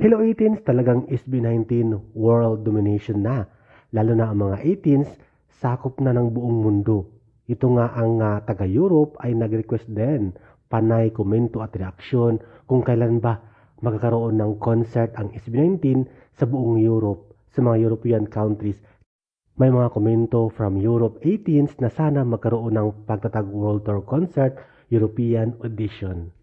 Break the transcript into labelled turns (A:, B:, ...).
A: Hello 18s, talagang SB19 world domination na. Lalo na ang mga 18s, sakop na ng buong mundo. Ito nga ang uh, taga-Europe ay nag-request din, panay, komento at reaksyon kung kailan ba magkakaroon ng concert ang SB19 sa buong Europe, sa mga European countries. May mga komento from Europe 18s na sana magkaroon ng pagtatag World Tour Concert European Edition.